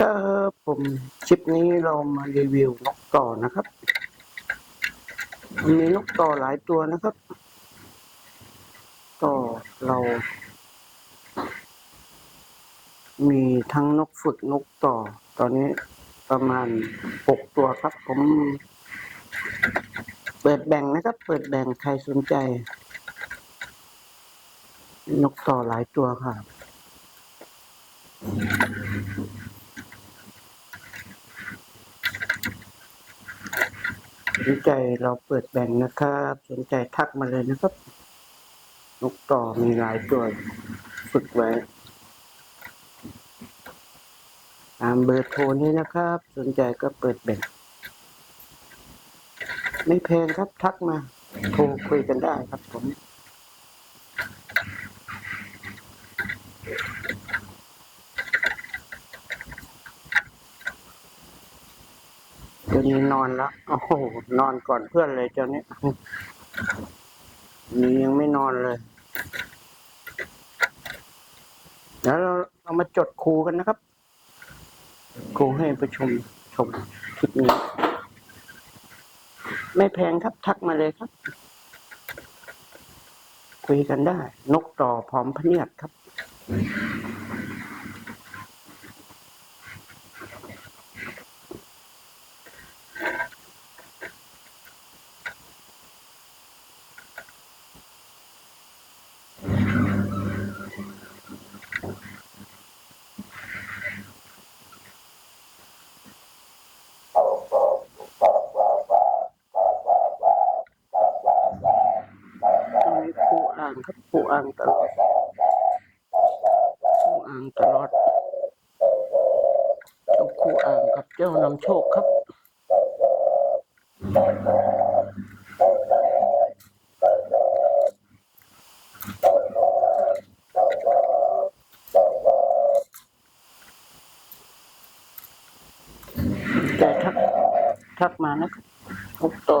ครับผมคลิปนี้เรามารีวิวนกต่อนะครับมีนกต่อหลายตัวนะครับก็เรา มีทั้งนกฝึกนกต่อ ตอนนี้ประมาณหกตัวครับ ผม เปิดแบ่งนะครับ เปิดแบ่งใครสนใจ นกต่อหลายตัวครับ สนใจเราเปิดแบ่งนะครับ สนใจทักมาเลยนะครับนกต่อมีหลายตัวฝึกไว้ ตามเบอร์โทรนี้นะครับ สนใจก็เปิดแบ่ง ไม่แพงครับทักมา โทรคุยกันได้ครับผม เดี๋ยวนี้นอนแล้วโอ้โหนอนก่อนเพื่อนเลยเจ้านี้นี่ยังไม่นอนเลยเดี๋ยวเราเอามาจดครูกันนะครับ ครูให้ประชมชมคลิปนี้ ไม่แพงครับทักมาเลยครับ คุยกันได้ นกต่อพร้อมพเนียดครับ อ่างครับครูอ่างตลอดครูอ่างตลอดเจ้าครูอ่างกับเจ้านำโชคครับใจทักทักมานะครับพบต่อ